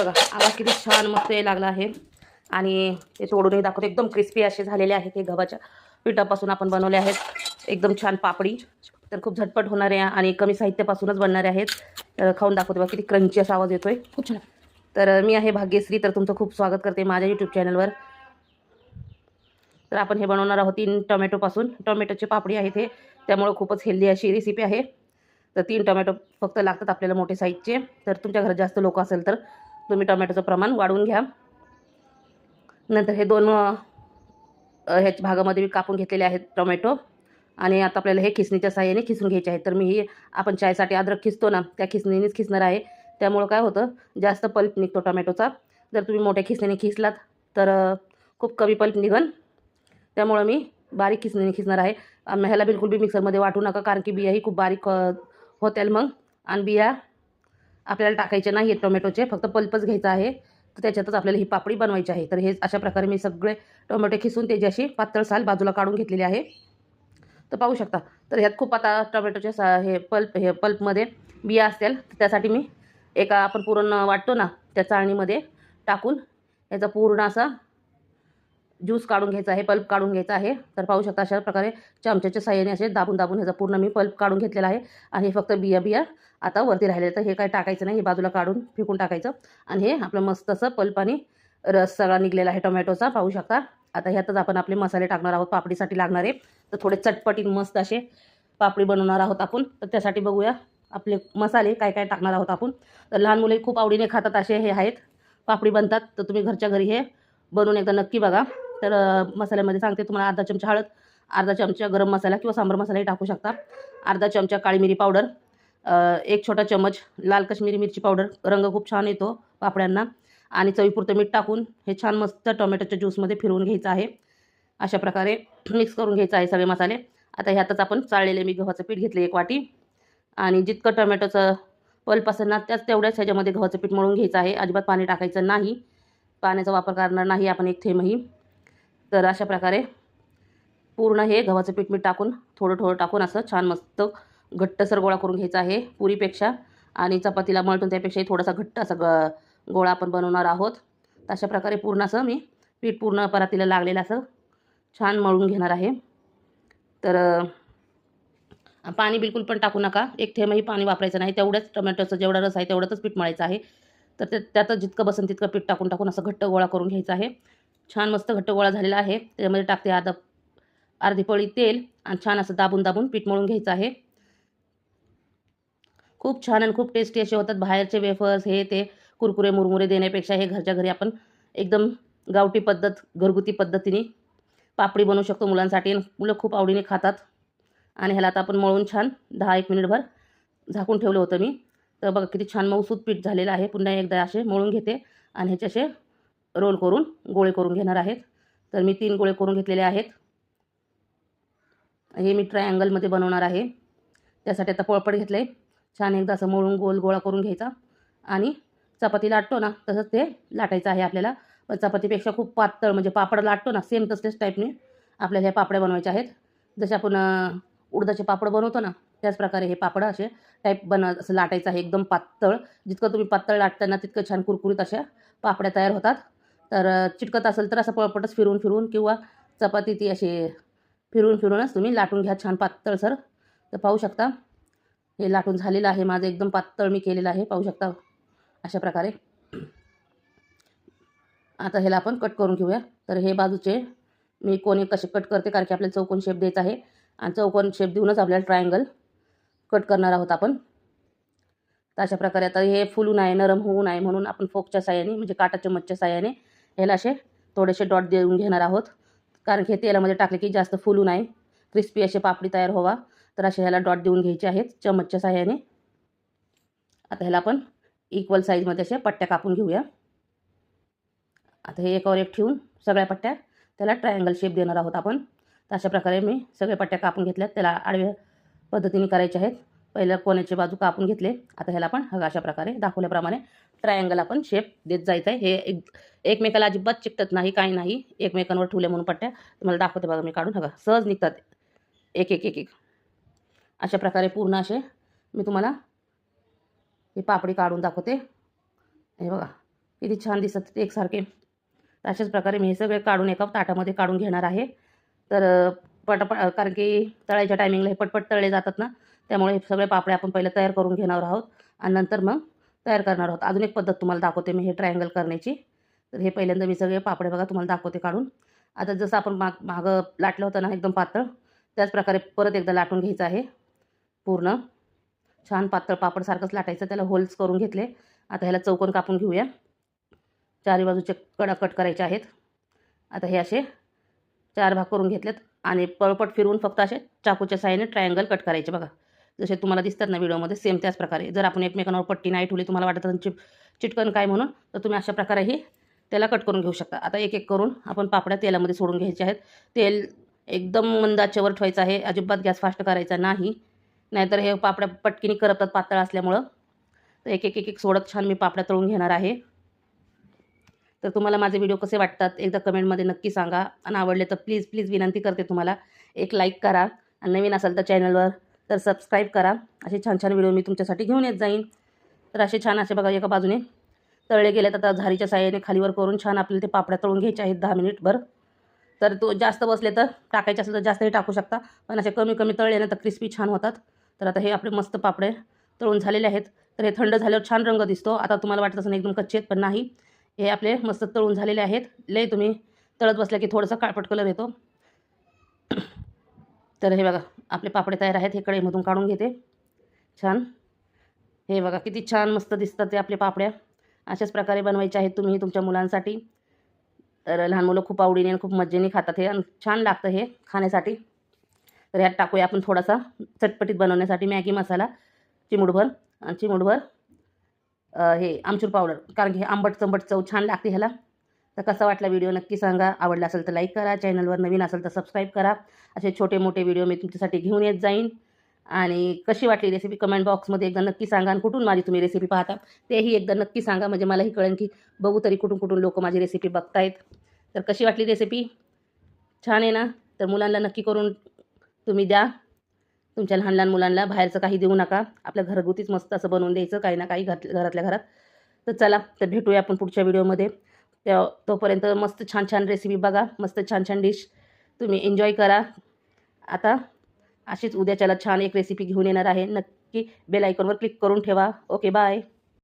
बघा आवाज किती छान मस्त यायला लागला आहे. आणि ते तोडूनही दाखवते एकदम क्रिस्पी असे झालेले आहेत हे गव्हाच्या पिठापासून आपण बनवले आहेत. एकदम छान पापडी. तर खूप झटपट होणारे आणि कमी साहित्यापासूनच बनणारे आहेत. तर खाऊन दाखवते बघा किती क्रंची असा आवाज येतोय. खूप छान. तर मी आहे भाग्यश्री तर तुमचं खूप स्वागत करते माझ्या यूट्यूब चॅनलवर तर आपण हे बनवणार आहोत तीन टोमॅटोपासून. टोमॅटोची पापडी आहेत हे. त्यामुळं खूपच हेल्दी अशी रेसिपी आहे. तर तीन टोमॅटो फक्त लागतात आपल्याला मोठे साईजचे तर तुमच्या घरात जास्त लोक असेल तर तुम्ही टोमॅटोचं प्रमाण वाढवून घ्या. नंतर हे दोन अ, ह्याच्या भागामध्ये मी कापून घेतलेले आहेत टोमॅटो. आणि आता आपल्याला हे खिसणीच्या साह्याने खिसून घ्यायचे आहे तर मी ही आपण चायसाठी अद्रक खिसतो ना त्या खिसणीनेच खिसणार आहे. त्यामुळं काय होतं जास्त पल्प निघतो टोमॅटोचा. जर तुम्ही मोठ्या खिसणीने खिसलात तर खूप कमी पल्प निघन. त्यामुळं मी बारीक खिसणीने खिसणार आहे. ह्याला बिलकुल बी मिक्सरमध्ये वाटू नका कारण की बियाही खूप बारीक होत्याल मग. आणि बिया आपल्याला टाकायचे नाही आहेत टोमॅटोचे फक्त पल्पच घ्यायचा आहे. तर त्याच्यातच आपल्याला ही पापडी बनवायची आहे. तर हे अशा प्रकारे मी सगळे टोमॅटो खिसून त्याची अशी पातळ साल बाजूला काढून घेतलेली आहे. तर पाहू शकता. तर ह्यात खूप आता टोमॅटोचे सा हे पल्प हे पल्पमध्ये बिया असतील. तर त्यासाठी मी एका आपण पुरण वाटतो ना त्या चाळणीमध्ये टाकून याचा पूर्ण असा ज्यूस काढून घ्यायचा आहे पल्प काढून घ्यायचा आहे. तर पाहू शकता अशा प्रकारे चमच्याच्या साह्याने असे दाबून दाबून ह्याचा पूर्ण मी पल्प काढून घेतलेला आहे. आणि हे फक्त बिया बिया आता वरती राहिले तर हे काय टाकायचं नाही हे बाजूला काढून फेकून टाकायचं. आणि हे आपलं मस्त असं पल्प आणि रस सगळा निघलेला आहे टोमॅटोचा. पाहू शकता. आता ह्यातच आपण आपले मसाले टाकणार आहोत पापडीसाठी लागणारे तर थोडे चटपटीत मस्त असे पापडी बनवणार आहोत आपण. तर त्यासाठी बघूया आपले मसाले काय काय टाकणार आहोत आपण. तर लहान मुले खूप आवडीने खातात असे हे आहेत. पापडी बनतात. तर तुम्ही घरच्या घरी हे बनवून एकदा नक्की बघा. तर मसाल्यामध्ये सांगते तुम्हाला अर्धा चमचा हळद अर्धा चमचा गरम मसाला किंवा सांबार मसालाही टाकू शकता. अर्धा चमचा काळी मिरी पावडर एक छोटा चमच लाल कश्मीरी मिरची पावडर. रंग खूप छान येतो पापड्यांना. आणि चवीपुरतं मीठ टाकून हे छान मस्त टोमॅटोच्या ज्यूसमध्ये फिरवून घ्यायचं आहे. अशा प्रकारे मिक्स करून घ्यायचं आहे सगळे मसाले. आता ह्यातच आपण चाळलेले मी गव्हाचं पीठ घेतले एक वाटी. आणि जितकं टोमॅटोचं पल्प असेल ना त्याच तेवढ्याच ह्याच्यामध्ये गव्हाचं पीठ मळून घ्यायचं आहे. अजिबात पाणी टाकायचं नाही. पाण्याचा वापर करणार नाही आपण एक थेंबही तर अशा प्रकारे पूर्ण हे गव्हाचं पीठ मीठ टाकून थोडं थोडं टाकून असं छान मस्त घट्टसर गोळा करून घ्यायचा आहे पुरीपेक्षा. आणि चपातीला मळतून त्यापेक्षाही थोडासा घट्ट असा ग गोळा आपण बनवणार आहोत. तर अशा प्रकारे पूर्ण असं मी पीठ पूर्ण परातीला लागलेलं असं छान मळून घेणार आहे. तर पाणी बिलकुल पण टाकू नका. एक थेंबही पाणी वापरायचं नाही. तेवढ्याच टोमॅटोचं जेवढा रस आहे तेवढंच पीठ मळायचं आहे. तर ते त्यातच जितकं बसन तितकं पीठ टाकून टाकून असं घट्ट गोळा करून घ्यायचं आहे. छान मस्त घट्ट गोळा झालेला आहे. त्याच्यामध्ये टाकते अर्धा अर्धी पळी तेल आणि छान असं दाबून दाबून पीठ मळून घ्यायचं आहे. खूप छान आणि खूप टेस्टी असे होतात बाहेरचे वेफर्स हे ते कुरकुरे मुरमुरे देण्यापेक्षा हे घरच्या घरी आपण एकदम गावठी पद्धत घरगुती पद्धतीने पापडी बनवू शकतो मुलांसाठी. आणि मुलं खूप आवडीने खातात. आणि ह्याला आता आपण मळून छान दहा एक मिनिटभर झाकून ठेवलं होतं मी. तर बघा किती छान मऊसूत पीठ झालेलं आहे. पुन्हा एकदा असे मळून घेते. आणि ह्याचे असे रोल करून गोळे करून घेणार आहेत. तर मी तीन गोळे करून घेतलेले आहेत. हे मी ट्रायंगलमध्ये बनवणार आहे. त्यासाठी आता पोळपट घेतलं आहे छान एकदा असं मळून गोल गोळा करून घ्यायचा. आणि चपाती लाटतो ना तसंच ते लाटायचं आहे आपल्याला. पण चपातीपेक्षा खूप पातळ म्हणजे पापड लाटतो ना सेम तसल्याच टाईपने आपल्याला ह्या पापड्या बनवायच्या आहेत. जसे आपण उडदाचे पापड बनवतो ना त्याच प्रकारे हे पापड असे टाईप बन असं लाटायचं आहे. एकदम पातळ. जितकं तुम्ही पातळ लाटताना तितकं छान कुरकुरीत अशा पापड्या तयार होतात. तर चिटकत असेल तर असं पळपटच फिरून फिरून किंवा चपाती ती अशी फिरून फिरूनच तुम्ही लाटून घ्या. छान पातळसर तर पाहू शकता. हे लाटून झालेलं आहे. माझं एकदम पातळ मी केलेलं आहे. पाहू शकता. अशा प्रकारे. आता ह्याला आपण कट करून घेऊया. तर हे बाजूचे मी कोणी कसे कट करते कारण की आपल्याला चौकोन शेप द्यायचा आहे. आणि चौकोन शेप देऊनच आपल्याला ट्रायंगल कट करणार आहोत आपण. तर अशा प्रकारे आता हे फुलून आहे नरम होऊ नये म्हणून आपण फोकच्या साह्याने म्हणजे काटा चम्मचच्या साह्याने ह्याला असे थोडेसे डॉट देऊन घेणार आहोत. कारण की हे तेलामध्ये टाकले की जास्त फुलू नये क्रिस्पी असे पापडी तयार व्हावा. तर असे ह्याला डॉट देऊन घ्यायचे आहेत चम्मचच्या साह्याने आता ह्याला आपण इक्वल साईजमध्ये असे पट्ट्या कापून घेऊया. आता हे एकावर एक ठेवून सगळ्या पट्ट्या त्याला ट्रायंगल शेप देणार आहोत आपण. तर अशा प्रकारे मी सगळ्या पट्ट्या कापून घेतल्यात. त्याला आडव्या पद्धतीने करायचे आहेत. पहिल्या कोण्याची बाजू कापून घेतले. आता ह्याला आपण हगा अशा प्रकारे दाखवल्याप्रमाणे ट्रायंगल आपण शेप देत जायचं आहे हे एक एकमेकाला अजिबात चिकटत नाही काही नाही. एकमेकांवर ठेवले म्हणून पट्ट्या. तुम्हाला दाखवते बघा मी काढून हगा. सहज निघतात. एक एक एक एक. अशा प्रकारे पूर्ण असे मी तुम्हाला ही पापडी काढून दाखवते. हे बघा किती छान दिसत ते एकसारखे. तर अशाच प्रकारे मी हे सगळे काढून एका ताटामध्ये काढून घेणार आहे. तर अ, कारण की तळायच्या टायमिंगला हे पटपट तळले जातात ना. त्यामुळे हे सगळे पापडे आपण पहिले तयार करून घेणार आहोत आणि नंतर मग तयार करणार आहोत. अजून एक पद्धत तुम्हाला दाखवते मी हे ट्रायंगल करण्याची. तर हे पहिल्यांदा मी सगळे पापडे बघा तुम्हाला दाखवते काढून. आता जसं आपण माग मागं लाटलं होतं ना एकदम पातळ त्याच प्रकारे परत एकदा लाटून घ्यायचं आहे. पूर्ण. छान पातळ पापडसारखंच लाटायचं त्याला होल्स करून घेतले. आता ह्याला चौकोन कापून घेऊया. चारी बाजूचे कडा कट करायचे आहेत. आता हे असे चार भाग करून घेतलेत. आणि पळपट फिरवून फक्त असे चाकूच्या साहाय्याने ट्रायंगल कट करायचे बघा. जसे तुम्हाला दिसतात ना व्हिडिओमध्ये सेम त्याच प्रकारे. जर आपण एकमेकांवर पट्टी नाही ठेवली तुम्हाला वाटत असेल चिप चिटकन काय म्हणून तर तुम्ही अशा प्रकारेही त्याला कट करून घेऊ शकता. आता एक एक करून आपण पापड्या तेलामध्ये सोडून घ्यायचे आहेत. तेल एकदम मंदाच्यावर ठेवायचं आहे. अजिबात गॅस फास्ट करायचा नाही. नाहीतर हे पापड्या पटकीने करपतात पातळ असल्यामुळं. तर एक एक एक एक सोडत छान मी पापड्या तळून घेणार आहे. तर तुम्हाला माझे व्हिडिओ कसे वाटतात एकदा कमेंटमध्ये नक्की सांगा. आणि आवडले तर प्लीज प्लीज विनंती करते तुम्हाला. एक लाईक करा. आणि नवीन असाल तर चॅनलवर तर सबस्क्राईब करा. असे छान छान व्हिडिओ मी तुमच्यासाठी घेऊन येत जाईन. तर असे छान असे बघा एका बाजूने तळले गेले तर आता झारीच्या साह्याने खालीवर करून छान आपल्याला ते पापड्या तळून घ्यायचे आहेत दहा मिनिटभर तर तो जास्त बसले तर टाकायचे असेल तर जास्तही टाकू शकता. पण असे कमी कमी तळले ना तर क्रिस्पी छान होतात. तर आता हे आपले मस्त पापडे तळून झालेले आहेत. तर हे थंड झाल्यावर छान रंग दिसतो. आता तुम्हाला वाटत असं एकदम कच्चे आहेत पण नाही. हे आपले मस्त तळून झालेले आहेत. लय तुम्ही तळत बसल्या की थोडंसं काळपट कलर येतो. तर हे बघा आपले पापडे तयार आहेत हे कढईमधून काढून घेते. छान. हे बघा किती छान मस्त दिसतात ते आपले पापड्या. अशाच प्रकारे बनवायचे आहेत तुम्ही तुमच्या मुलांसाठी. तर लहान मुलं खूप आवडीने आणि खूप मजेने खातात हे. आणि छान लागतं हे खाण्यासाठी. तर ह्यात टाकूया आपण थोडासा चटपटीत बनवण्यासाठी मॅगी मसाला चिमूटभर. आणि चिमूटभर हे आमचूर पावडर. कारण की हे आंबट चंबट चव छान लागते ह्याला. तर कसा वाटला व्हिडिओ नक्की सांगा. आवडला असेल तर लाईक करा. चॅनलवर नवीन असेल तर सबस्क्राईब करा. असे छोटे मोठे व्हिडिओ मी तुमच्यासाठी घेऊन येत जाईन. आणि कशी वाटली रेसिपी कमेंट बॉक्समध्ये एकदा नक्की सांगा. आणि कुठून माझी तुम्ही रेसिपी पाहता तेही एकदा नक्की सांगा. म्हणजे मलाही कळेल की बघू तरी कुठून कुठून लोक माझी रेसिपी बघतायत. तर कशी वाटली रेसिपी छान आहे ना? तर मुलांना नक्की करून तुम्ही द्या. तुमच्या लहान लहान मुलांना बाहेरचं काही देऊ नका. आपल्या घरगुतीच मस्त असं बनवून द्यायचं. काही ना काही घरातल्या घरात. तर चला तर भेटूया आपण पुढच्या व्हिडिओमध्ये त्या तोपर्यंत मस्त छान छान रेसिपी बघा मस्त छान छान डिश तुम्ही एन्जॉय करा. आता अशीच उद्याच्याला छान एक रेसिपी घेऊन येणार आहे. नक्की बेल आयकॉनवर क्लिक करून ठेवा. Okay bye